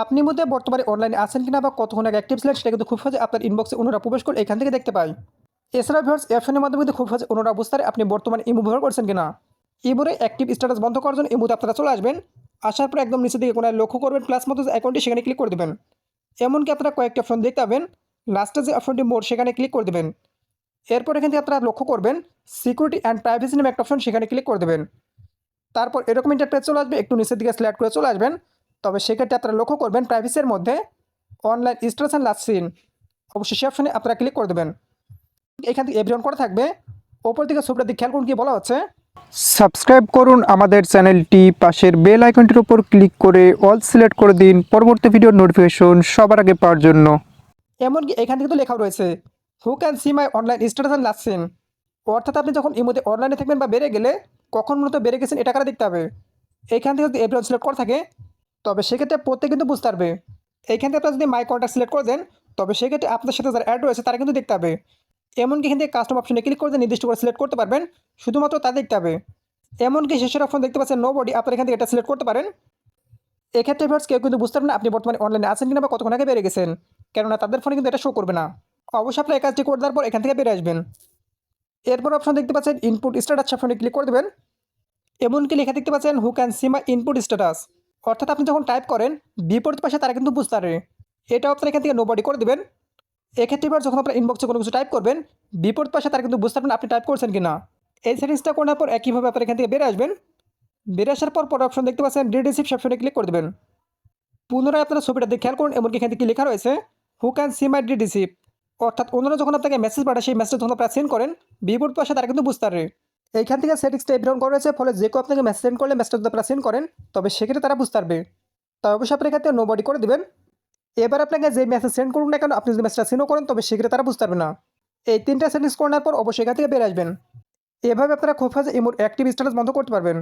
আপনি মধ্যে বর্তমানে অনলাইনে আছেন কিনা বা কতক্ষণ আগে অ্যাক্টিভ ছিলেন, সেটা কিন্তু খুব সহজে আপনার ইনবক্সে অন্যরা প্রবেশ করে এখান থেকে দেখতে পাই এছাড়া ভিউয়ার্স অপশনের মাধ্যমে কিন্তু খুব সহজে অন্যরা বুঝতে পারে আপনি বর্তমানে ইমো ব্যবহার করছেন কিনা। ইমোরে অ্যাক্টিভ স্ট্যাটাস বন্ধ করার জন্য ইমোতে আপনারা চলে আসবেন। আসার পর একদম নিচের দিকে কোনায় লক্ষ্য করবেন প্লাস মতো অ্যাকাউন্টটি সেখানে ক্লিক করে দেবেন। এমনকি আপনারা কয়েকটি অপশন দেখতে পাবেন লাস্টে যে অপশনটি মোড সেখানে ক্লিক করে দেবেন। এরপর এখান থেকে আপনারা লক্ষ্য করবেন সিকিউরিটি অ্যান্ড প্রাইভেসি নামে একটা অপশন সেখানে ক্লিক করে দেবেন। তারপর এরকম ইন্টারপ্রেস চলে আসবে, একটু নিচের দিকে সিলেক্ট করে চলে আসবেন। তবে সেক্ষেত্রে আপনারা লক্ষ্য করবেন প্রাইভেসির মধ্যে অনলাইন ইনস্টলেশন লাস্ট সিন অবশ্যই সে অপশনে আপনারা ক্লিক করে দেবেন। এখান থেকে এভরিওয়ান করা থাকবে। ওপর দিকে ছবিটার দিকে খেয়াল করুন কি বলা হচ্ছে। সাবস্ক্রাইব করুন আমাদের চ্যানেলটি। পাশের বেল আইকনটির উপর ক্লিক করে অল সিলেক্ট করে দিন। পরবর্তী ভিডিওর নোটিফিকেশন সবার আগে পাওয়ার জন্য। এমনকি এখান থেকে তো লেখাও রয়েছে who can see my online installation last seen অর্থাৎ আপনি যখন এই মধ্যে অনলাইনে থাকবেন বা বেড়ে গেলে কখন মূলত বেড়ে গেছেন এটা কারা দেখতে হবে? এখান থেকে যদি এভরিওয়ান সিলেক্ট করা থাকে তবে সেক্ষেত্রে প্রত্যেক কিন্তু বুঝতে পারবে। এইখান থেকে আপনারা যদি মাই কন্ট্যাক্ট সিলেক্ট করে দেন, তবে সেক্ষেত্রে আপনার সাথে যারা অ্যাড রয়েছে, তারা কিন্তু দেখতে হবে এমনকি এখান থেকে কাস্টম অপশনে ক্লিক করে নির্দিষ্ট করে সিলেক্ট করতে পারবেন, শুধুমাত্র তা দেখতে হবে। এমনকি শেষের অপশন দেখতে পাচ্ছেন নো বডি আপনার এখান থেকে এটা সিলেক্ট করতে পারেন। এক্ষেত্রে ভার্স কেউ কিন্তু বুঝতে পারবেন আপনি বর্তমানে অনলাইনে আছেন কিনা বা কতক্ষণ আগে বেড়ে গেছেন। কেননা তাদের ফোনে কিন্তু এটা শো করবে না। অবশ্যই আপনার এই কাজটি করে দেওয়ার পর এখান থেকে বেরিয়ে আসবেন। এরপর অপশন দেখতে পাচ্ছেন ইনপুট স্ট্যাটাস অপশনে ক্লিক করে দেবেন। এমনকি লেখা দেখতে পাচ্ছেন who can see my input status অর্থাৎ আপনি যখন টাইপ করেন, বিপরীত পাশে তারা কিন্তু বুঝতে পারে এটাও আপনার এখান থেকে নোবডি করে দেবেন। এক্ষেত্রে এবার যখন আপনার ইনবক্সে কোনো কিছু টাইপ করবেন, বিপরীত পাশে তারা কিন্তু বুঝতে পারবেন আপনি টাইপ করছেন কি না এই সেটিংসটা করার পর একইভাবে আপনার এখান থেকে বেরিয়ে আসবেন। বেরিয়ে আসার পর পরে অপশন দেখতে পাচ্ছেন রিডিসিভ অপশনে ক্লিক করে দেবেন। পুনরায় আপনারা ছবিটা দেখে খেয়াল করুন, এমনকি এখান থেকে লেখা রয়েছে হু ক্যান সি মাই রিডিসিভ অর্থাৎ অন্যরা যখন আপনাকে মেসেজ পাঠায়, সেই মেসেজ যখন আপনারা সেন্ড করেন, বিপরীত পাশে তারা কিন্তু বুঝতে পারে এইখান থেকে সেটিংসটা এভিরন করা রয়েছে ফলে যে কেউ আপনাকে মেসেজ সেন্ড করলে মেসেজটা আপনারা সেন্ড করেন, তবে সেক্ষেত্রে তারা বুঝতে পারবে। তবে অবশ্যই আপনার ক্ষেত্রে নোবডি করে দেবেন। এবার আপনাকে যে মেসেজ সেন্ড করুন না কেন, আপনি যদি মেসেজটা সেন্ডও করেন, তবে সেক্ষেত্রে তারা বুঝতে পারবে না। এই তিনটা সেটিংস করার পর অবশ্যই এখান থেকে বেরিয়ে আসবেন। এভাবে আপনারা খুব সহজে ইমোর অ্যাক্টিভ স্ট্যাটাস বন্ধ করতে পারবেন।